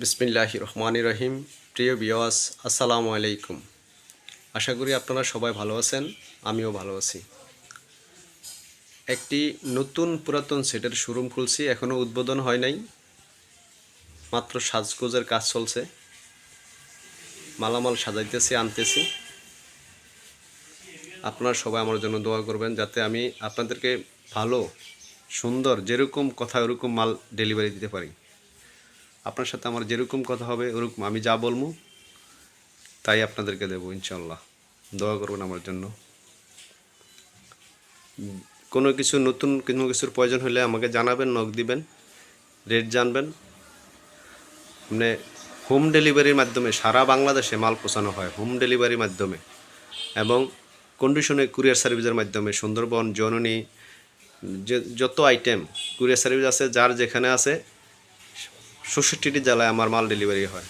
বিসমিল্লাহ রহমান রহিম। প্রিয় বিয়াস আসসালামু আলাইকুম। আশা করি আপনারা সবাই ভালো আছেন, আমিও ভালো আছি। একটি নতুন পুরাতন সেটের শোরুম খুলছি এখনও উদ্বোধন হয় নাই। মাত্র সাজগোজের কাজ চলছে। মালামাল সাজাইতেছি, আনতেছি। আপনারা সবাই আমার জন্য দোয়া করবেন, যাতে আমি আপনাদেরকে ভালো, সুন্দর, যেরকম কথা, ওরকম মাল ডেলিভারি দিতে পারি। আপনার সাথে আমার যেরকম কথা হবে, ওরকম আমি যা বলব, তাই আপনাদেরকে দেবো ইনশাল্লাহ দোয়া করবেন আমার জন্য। কোনো কিছু নতুন, কোনো কিছুর প্রয়োজন হলে আমাকে জানাবেন নক দিবেন, রেট জানবেন। মানে হোম ডেলিভারির মাধ্যমে সারা বাংলাদেশে মাল পৌঁছানো হয়, হোম ডেলিভারির মাধ্যমে। এবং কন্ডিশনে কুরিয়ার সার্ভিসের মাধ্যমে, সুন্দরবন, জননী, যে, যত আইটেম কুরিয়ার সার্ভিস আছে, যার যেখানে আছে ষষ্ঠীটি জেলায় আমার মাল ডেলিভারি হয়।